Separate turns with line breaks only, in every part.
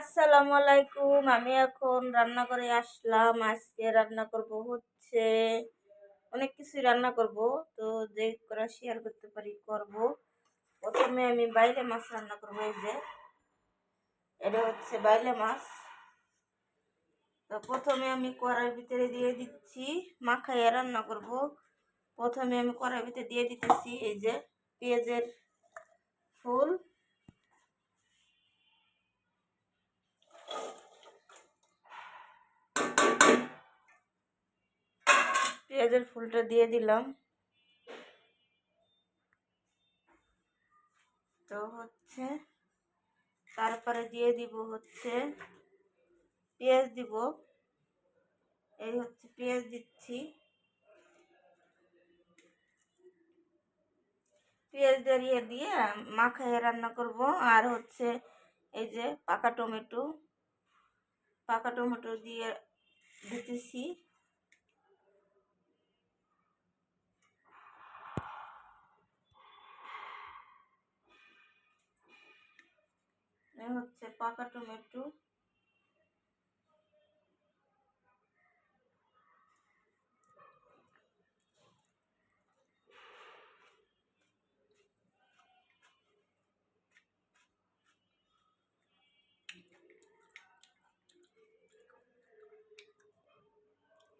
আসসালামু আলাইকুম আমি এখন রান্না করে আসলাম। আজকে রান্না করব হচ্ছে অনেক কিছু রান্না করব। তো যে করা শেয়ার করতে পারি করব। প্রথমে আমি বাইলে মাছ রান্না করব এই যে। এটা হচ্ছে বাইলে মাছ। তো প্রথমে আমি কড়াইয়ের ভিতরে দিয়ে দিচ্ছি, মাখাইয়া রান্না করব। প্রথমে আমি কড়াইয়ের ভিতরে দিয়ে দিতেছি এই যে পেঁয়াজের ফুল। পেঁয়াজের ফুলটা দিয়ে দিলাম। তো হচ্ছে, তারপরে দিয়ে দিব হচ্ছে, পেঁয়াজ দিব। এই হচ্ছে পেঁয়াজ দিচ্ছি। পেঁয়াজ দাঁড়িয়ে দিয়ে মাখায় রান্না করব। আর হচ্ছে এই যে পাকা টমেটো পাকা টমেটো দিয়ে দিতেছি। হচ্ছে পাকা টমেটো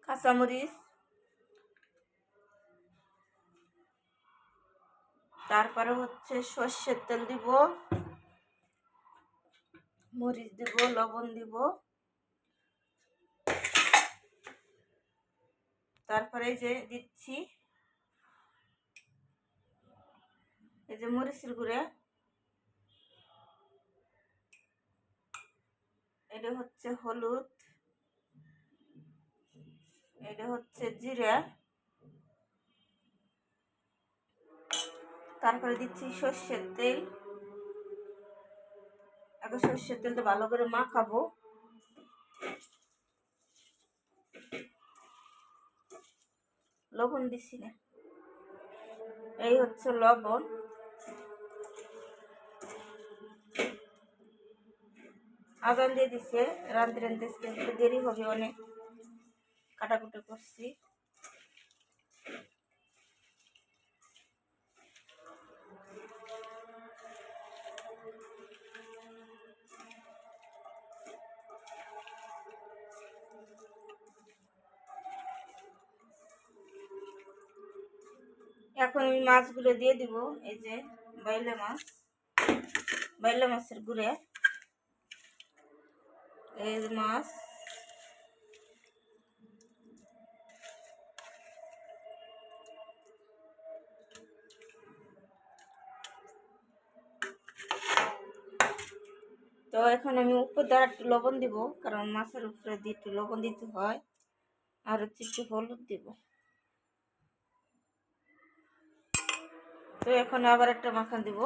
কাঁচামরিচ। তারপরে হচ্ছে সর্ষের তেল দিব। মরিচ দিব, লবণ দিব। তারপরে যে দিচ্ছি। এই যে মরিচের গুঁড়ে। এটা হচ্ছে হলুদ। এটা হচ্ছে জিরা। তারপরে দিচ্ছি সর্ষের তেল। আগে সর্ষের তেলটা ভালো করে মাখাবো। লবণ দিছি না। এই হচ্ছে লবণ। আগান দিয়ে দিছে রাঁধতে রাঁধতে দেরি হবে, অনেক কাটাকুটি করছি। এখন আমি মাছগুলো দিয়ে দিব, এই যে বাইলে মাছ, বাইলে মাছের গুঁড়ে। এই মাছ। তো এখন আমি উপর দ্বারা একটু লবণ দিব, কারণ মাছের উপরে দিয়ে একটু লবণ দিতে হয়। আর হচ্ছে একটু হলুদ দিব। তো এখন আবার একটা মাখান দিব।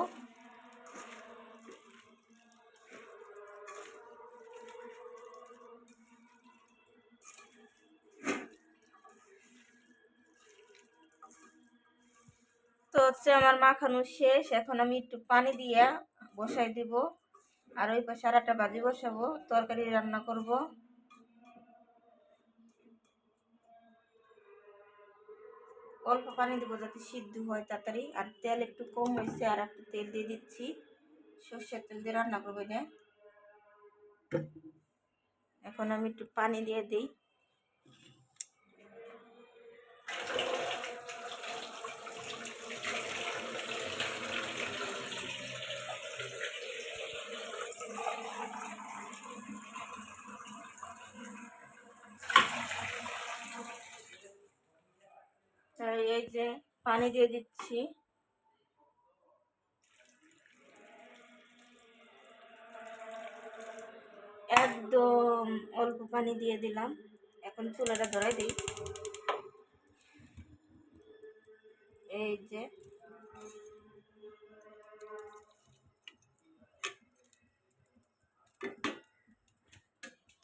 তো হচ্ছে আমার মাখানো শেষ। এখন আমি একটু পানি দিয়ে বসাই দিব। আর ওই পাশে আর একটা বাজি বসাবো। তরকারি রান্না করব। অল্প পানি দেবো যাতে সিদ্ধ হয় তাড়াতাড়ি। আর তেল একটু কম হয়েছে, আর একটু তেল দিয়ে দিচ্ছি। সর্ষের তেল দিয়ে রান্না করবে এটা এখন আমি একটু পানি দিয়ে দিই। এই যে পানি দিয়ে দিচ্ছি। একদম অল্প পানি দিয়ে দিলাম। এখন চুলাটা ধরাই দিই। এই যে।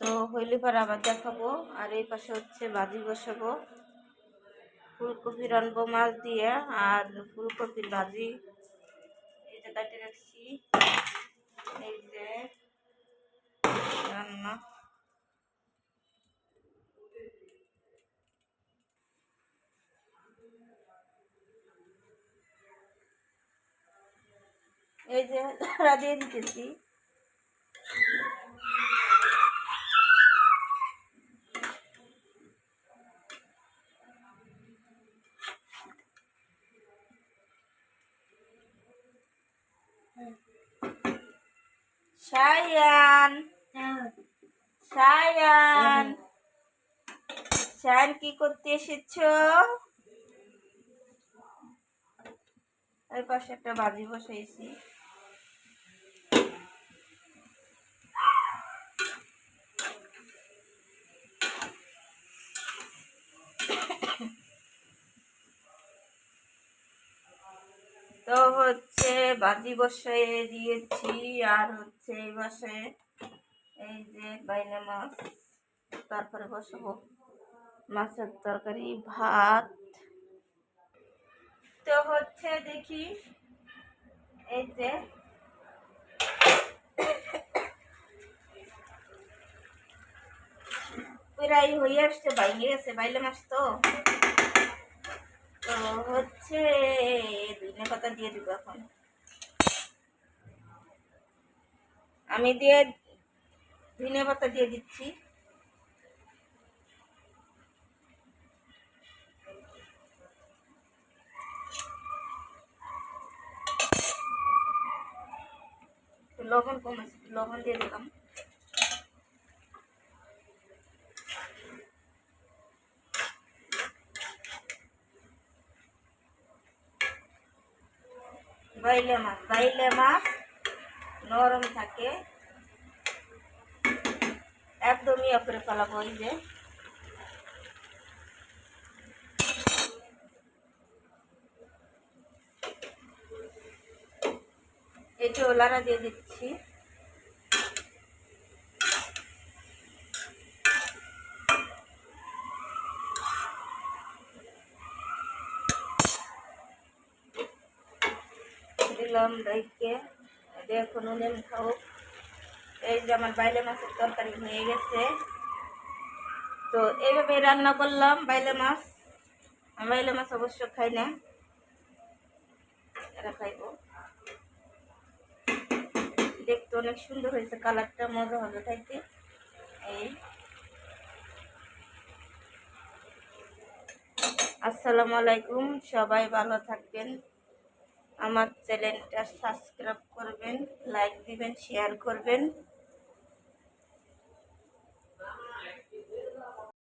তো হইলে পর আবার দেখাবো। আর এই পাশে হচ্ছে ভাজি বসাবো। ফুলকপি রানবো মাছ দিয়ে আর ফুলকপির ভাজি। এই যে কাটে রাখছি। এই যে রান্না। এই যে রাঁধিয়ে দিতেছি। সায়ান। সায়ান। সায়ান কি করতে এসেছ? ওই পাশে একটা বাজি বসাইছি তো হচ্ছে বাজি বসাই দিয়েছি, আর হচ্ছে এই পাশে এই যে বাইনা মাছ, তারপরে বসাবো মাছের তরকারি, ভাত। তো হচ্ছে দেখি এই যে প্রায় হয়ে আসছে বাইরে গেছে বাইলে মাছ তো। তো হচ্ছে ধনে কথা দিয়ে দিব এখন। আমি দিয়ে ধনে পাতা দিয়ে দিচ্ছি। একটু লবণ কম আছে, একটু লবণ দিয়ে দিলাম। বাইলে মাছ বাইলে মাছ। নরম থাকে। একদমই অপরে ফেলাবো ওই যে এই যে ওলারা দিয়ে দিচ্ছি। দিলাম ডাইকে এখন উনেন খাও এই যে আমার বাইলে মাছের তরকারি হয়ে গেছে। তো এইভাবে রান্না করলাম বাইলে মাছ। বাইলে মাছ অবশ্য খাই না। এরা খাইবো। দেখতে অনেক সুন্দর হয়েছে কালারটা, মজা হবে খাইতে। এই। আসসালামু আলাইকুম, সবাই ভালো থাকবেন। আমার চ্যানেলটা সাবস্ক্রাইব করবেন লাইক দিবেন শেয়ার করবেন।